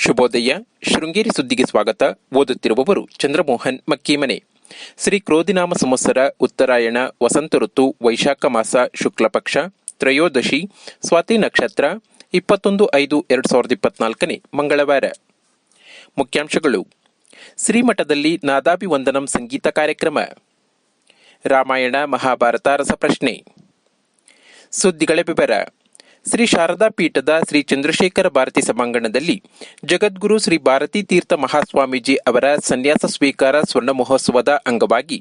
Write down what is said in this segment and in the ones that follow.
ಶುಭೋದಯ. ಶೃಂಗೇರಿ ಸುದ್ದಿಗೆ ಸ್ವಾಗತ. ಓದುತ್ತಿರುವವರು ಚಂದ್ರಮೋಹನ್ ಮಕ್ಕೀಮನೆ. ಶ್ರೀ ಕ್ರೋಧಿನಾಮ ಸಂವತ್ಸರ, ಉತ್ತರಾಯಣ, ವಸಂತ ಋತು, ವೈಶಾಖ ಮಾಸ, ಶುಕ್ಲಪಕ್ಷ, ತ್ರಯೋದಶಿ, ಸ್ವಾತಿ ನಕ್ಷತ್ರ, ಇಪ್ಪತ್ತೊಂದು ಐದು ಎರಡು ಸಾವಿರದ ಇಪ್ಪತ್ನಾಲ್ಕನೇ ಮಂಗಳವಾರ. ಮುಖ್ಯಾಂಶಗಳು. ಶ್ರೀಮಠದಲ್ಲಿ ನಾದಾಭಿವಂದನಂ ಸಂಗೀತ ಕಾರ್ಯಕ್ರಮ. ರಾಮಾಯಣ, ಮಹಾಭಾರತ ರಸಪ್ರಶ್ನೆ. ಸುದ್ದಿಗಳ ವಿವರ. ಶ್ರೀ ಶಾರದಾ ಪೀಠದ ಶ್ರೀ ಚಂದ್ರಶೇಖರ ಭಾರತಿ ಸಭಾಂಗಣದಲ್ಲಿ ಜಗದ್ಗುರು ಶ್ರೀ ಭಾರತೀ ತೀರ್ಥ ಮಹಾಸ್ವಾಮೀಜಿ ಅವರ ಸನ್ಯಾಸ ಸ್ವೀಕಾರ ಸ್ವರ್ಣ ಮಹೋತ್ಸವದ ಅಂಗವಾಗಿ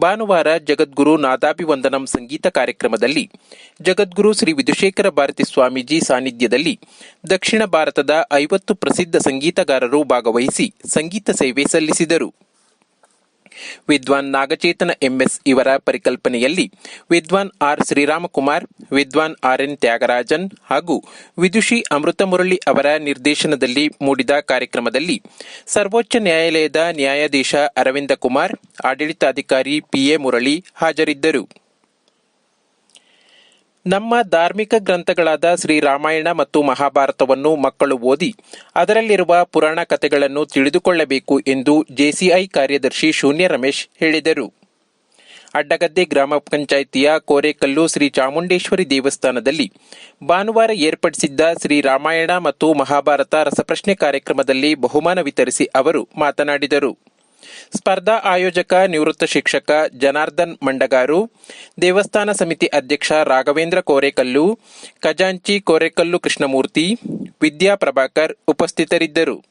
ಭಾನುವಾರ ಜಗದ್ಗುರು ನಾದಾಭಿವಂದನಂ ಸಂಗೀತ ಕಾರ್ಯಕ್ರಮದಲ್ಲಿ ಜಗದ್ಗುರು ಶ್ರೀ ವಿಧುಶೇಖರ ಭಾರತಿ ಸ್ವಾಮೀಜಿ ಸಾನ್ನಿಧ್ಯದಲ್ಲಿ ದಕ್ಷಿಣ ಭಾರತದ ಐವತ್ತು ಪ್ರಸಿದ್ಧ ಸಂಗೀತಗಾರರು ಭಾಗವಹಿಸಿ ಸಂಗೀತ ಸೇವೆ ಸಲ್ಲಿಸಿದರು. ವಿದ್ವಾನ್ ನಾಗಚೇತನ ಎಂಎಸ್ ಇವರ ಪರಿಕಲ್ಪನೆಯಲ್ಲಿ ವಿದ್ವಾನ್ ಆರ್ ಶ್ರೀರಾಮಕುಮಾರ್, ವಿದ್ವಾನ್ ಆರ್ ಎನ್ ತ್ಯಾಗರಾಜನ್ ಹಾಗೂ ವಿದುಷಿ ಅಮೃತ ಮುರಳಿ ಅವರ ನಿರ್ದೇಶನದಲ್ಲಿ ಮೂಡಿದ ಕಾರ್ಯಕ್ರಮದಲ್ಲಿ ಸರ್ವೋಚ್ಚ ನ್ಯಾಯಾಲಯದ ನ್ಯಾಯಾಧೀಶ ಅರವಿಂದ ಕುಮಾರ್, ಆಡಳಿತಾಧಿಕಾರಿ ಪಿಎ ಮುರಳಿ ಹಾಜರಿದ್ದರು. ನಮ್ಮ ಧಾರ್ಮಿಕ ಗ್ರಂಥಗಳಾದ ಶ್ರೀ ರಾಮಾಯಣ ಮತ್ತು ಮಹಾಭಾರತವನ್ನು ಮಕ್ಕಳು ಓದಿ ಅದರಲ್ಲಿರುವ ಪುರಾಣ ಕಥೆಗಳನ್ನು ತಿಳಿದುಕೊಳ್ಳಬೇಕು ಎಂದು ಜೆಸಿಐ ಕಾರ್ಯದರ್ಶಿ ಶೂನ್ಯ ರಮೇಶ್ ಹೇಳಿದರು. ಅಡ್ಡಗದ್ದೆ ಗ್ರಾಮ ಪಂಚಾಯಿತಿಯ ಕೋರೆಕಲ್ಲು ಶ್ರೀ ಚಾಮುಂಡೇಶ್ವರಿ ದೇವಸ್ಥಾನದಲ್ಲಿ ಭಾನುವಾರ ಏರ್ಪಡಿಸಿದ್ದ ಶ್ರೀ ರಾಮಾಯಣ ಮತ್ತು ಮಹಾಭಾರತ ರಸಪ್ರಶ್ನೆ ಕಾರ್ಯಕ್ರಮದಲ್ಲಿ ಬಹುಮಾನ ವಿತರಿಸಿ ಅವರು ಮಾತನಾಡಿದರು. ಸ್ಪರ್ಧಾ ಆಯೋಜಕ, ನಿವೃತ್ತ ಶಿಕ್ಷಕ ಜನಾರ್ದನ್ ಮಂಡಗಾರು, ದೇವಸ್ಥಾನ ಸಮಿತಿ ಅಧ್ಯಕ್ಷ ರಾಘವೇಂದ್ರ ಕೋರೆಕಲ್ಲು, ಖಜಾಂಚಿ ಕೋರೆಕಲ್ಲು ಕೃಷ್ಣಮೂರ್ತಿ, ವಿದ್ಯಾ ಪ್ರಭಾಕರ್ ಉಪಸ್ಥಿತರಿದ್ದರು.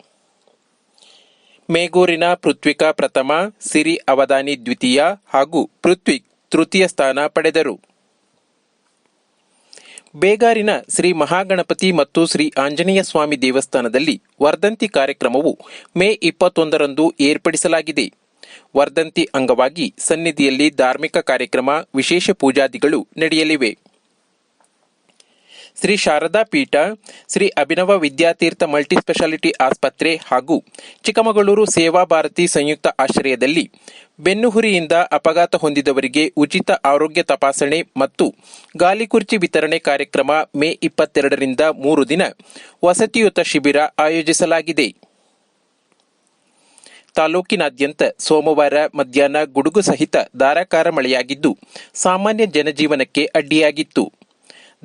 ಮೇಗೂರಿನ ಪೃಥ್ವಿಕಾ ಪ್ರಥಮ, ಸಿರಿ ಅವಧಾನಿ ದ್ವಿತೀಯ ಹಾಗೂ ಪೃಥ್ವಿಕ್ ತೃತೀಯ ಸ್ಥಾನ ಪಡೆದರು. ಬೇಗಾರಿನ ಶ್ರೀ ಮಹಾಗಣಪತಿ ಮತ್ತು ಶ್ರೀ ಆಂಜನೇಯ ಸ್ವಾಮಿ ದೇವಸ್ಥಾನದಲ್ಲಿ ವರ್ಧಂತಿ ಕಾರ್ಯಕ್ರಮವು ಮೇ ಇಪ್ಪತ್ತೊಂದರಂದು ಏರ್ಪಡಿಸಲಾಗಿದೆ. ವರ್ಧಂತಿ ಅಂಗವಾಗಿ ಸನ್ನಿಧಿಯಲ್ಲಿ ಧಾರ್ಮಿಕ ಕಾರ್ಯಕ್ರಮ, ವಿಶೇಷ ಪೂಜಾದಿಗಳು ನಡೆಯಲಿವೆ. ಶ್ರೀ ಶಾರದಾ ಪೀಠ, ಶ್ರೀ ಅಭಿನವ ವಿದ್ಯಾತೀರ್ಥ ಮಲ್ಟಿಸ್ಪೆಷಾಲಿಟಿ ಆಸ್ಪತ್ರೆ ಹಾಗೂ ಚಿಕ್ಕಮಗಳೂರು ಸೇವಾ ಭಾರತಿ ಸಂಯುಕ್ತ ಆಶ್ರಯದಲ್ಲಿ ಬೆನ್ನುಹುರಿಯಿಂದ ಅಪಘಾತ ಹೊಂದಿದವರಿಗೆ ಉಚಿತ ಆರೋಗ್ಯ ತಪಾಸಣೆ ಮತ್ತು ಗಾಲಿಕುರ್ಚಿ ವಿತರಣೆ ಕಾರ್ಯಕ್ರಮ ಮೇ ಇಪ್ಪತ್ತೆರಡರಿಂದ ಮೂರು ದಿನ ವಸತಿಯುತ ಶಿಬಿರ ಆಯೋಜಿಸಲಾಗಿದೆ. ತಾಲೂಕಿನಾದ್ಯಂತ ಸೋಮವಾರ ಮಧ್ಯಾಹ್ನ ಗುಡುಗು ಸಹಿತ ಧಾರಾಕಾರ ಮಳೆಯಾಗಿದ್ದು, ಸಾಮಾನ್ಯ ಜನಜೀವನಕ್ಕೆ ಅಡ್ಡಿಯಾಗಿತ್ತು.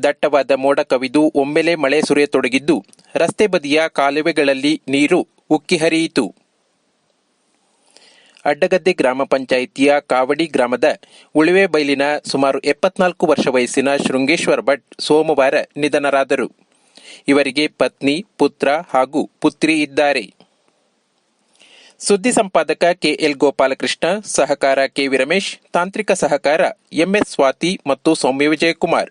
ದಟ್ಟವಾದ ಮೋಡ ಕವಿದು ಒಮ್ಮೆಲೆ ಮಳೆ ಸುರಿಯತೊಡಗಿದ್ದು, ರಸ್ತೆ ಬದಿಯ ಕಾಲುವೆಗಳಲ್ಲಿ ನೀರು ಉಕ್ಕಿ ಹರಿಯಿತು. ಅಡ್ಡಗದ್ದೆ ಗ್ರಾಮ ಪಂಚಾಯಿತಿಯ ಕಾವಡಿ ಗ್ರಾಮದ ಉಳಿವೆ ಬೈಲಿನ ಸುಮಾರು ಎಪ್ಪತ್ನಾಲ್ಕು ವರ್ಷ ವಯಸ್ಸಿನ ಶೃಂಗೇಶ್ವರ ಭಟ್ ಸೋಮವಾರ ನಿಧನರಾದರು. ಇವರಿಗೆ ಪತ್ನಿ, ಪುತ್ರ ಹಾಗೂ ಪುತ್ರಿ ಇದ್ದಾರೆ. ಸುದ್ದಿ ಸಂಪಾದಕ ಕೆಎಲ್ ಗೋಪಾಲಕೃಷ್ಣ, ಸಹಕಾರ ಕೆವಿ ರಮೇಶ್ ತಾಂತ್ರಿಕ ಸಹಕಾರ ಎಂಎಸ್ ಸ್ವಾತಿ ಮತ್ತು ಸೌಮ್ಯ ವಿಜಯಕುಮಾರ್.